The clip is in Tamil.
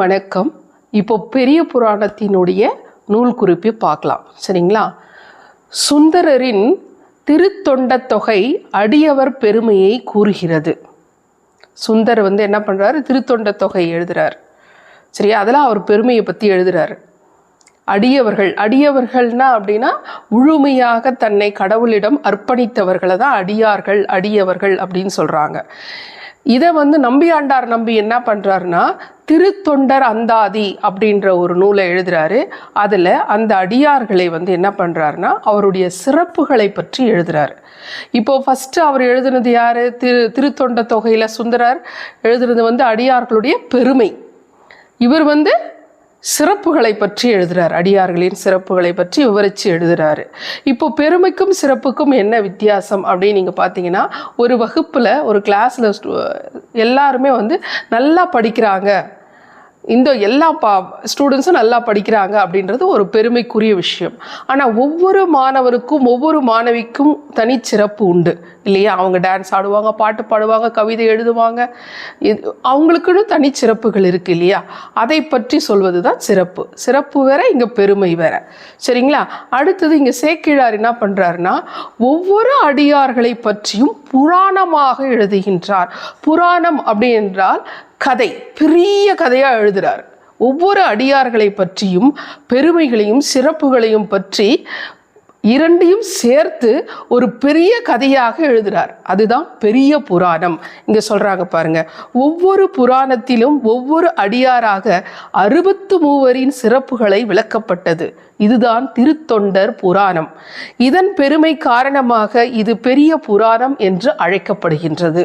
வணக்கம். இப்போ பெரிய புராணத்தினுடைய நூல் குறிப்பை பார்க்கலாம். சரிங்களா? சுந்தரரின் திருத்தொண்ட தொகை அடியவர் பெருமையை கூறுகிறது. சுந்தர் வந்து என்ன பண்ணுறாரு திருத்தொண்ட தொகை எழுதுறார். சரியா? அதெல்லாம் அவர் பெருமையை பற்றி எழுதுறாரு. அடியவர்கள் அடியவர்கள்னா அப்படின்னா முழுமையாக தன்னை கடவுளிடம் அர்ப்பணித்தவர்களை தான் அடியார்கள் அடியவர்கள் அப்படின்னு சொல்கிறாங்க இதை வந்து நம்பியாண்டார் நம்பி என்ன பண்ணுறாருன்னா திருத்தொண்டர் அந்தாதி அப்படின்ற ஒரு நூலை எழுதுறாரு. அதில் அந்த அடியார்களை வந்து என்ன பண்ணுறாருன்னா அவருடைய சிறப்புகளை பற்றி எழுதுறாரு. இப்போ ஃபஸ்ட்டு அவர் எழுதுனது யார்? திரு திருத்தொண்ட தொகையில் சுந்தரர் எழுதுனது வந்து அடியார்களுடைய பெருமை. இவர் வந்து சிறப்புகளை பற்றி எழுதுறார். அடியார்களின் சிறப்புகளை பற்றி விவரித்து எழுதுறாரு. இப்போ பெருமைக்கும் சிறப்புக்கும் என்ன வித்தியாசம் அப்படின்னு நீங்கள் பார்த்தீங்கன்னா ஒரு வகுப்பில் ஒரு கிளாஸில் எல்லாருமே வந்து நல்லா படிக்கிறாங்க. இந்த எல்லா பா ஸ்டூடெண்ட்ஸும் நல்லா படிக்கிறாங்க அப்படின்றது ஒரு பெருமைக்குரிய விஷயம். ஆனால் ஒவ்வொரு மாணவருக்கும் ஒவ்வொரு மாணவிக்கும் தனிச்சிறப்பு உண்டு இல்லையா? அவங்க டான்ஸ் ஆடுவாங்க பாட்டு பாடுவாங்க கவிதை எழுதுவாங்க. இது அவங்களுக்குன்னு தனிச்சிறப்புகள் இருக்குது இல்லையா? அதை பற்றி சொல்வது தான் சிறப்பு. சிறப்பு வேற இங்கே பெருமை வேற. சரிங்களா? அடுத்தது இங்கே சேக்கிழார் என்ன பண்ணுறாருன்னா ஒவ்வொரு அடியார்களை பற்றியும் புராணமாக எழுதுகின்றார். புராணம் அப்படி என்றால் கதை பெரிய கதையாக எழுதுகிறார் ஒவ்வொரு அடியார்களை பற்றியும் பெருமைகளையும் சிறப்புகளையும் பற்றி இரண்டையும் சேர்த்து ஒரு பெரிய கதையாக எழுதுறார். அதுதான் பெரிய புராணம். இங்க சொல்றாங்க பாருங்க. ஒவ்வொரு புராணத்திலும் ஒவ்வொரு அடியாராக அறுபத்து மூவரின் சிறப்புகளை விளக்கப்பட்டது. இதுதான் திருத்தொண்டர் புராணம். இதன் பெருமை காரணமாக இது பெரிய புராணம் என்று அழைக்கப்படுகின்றது.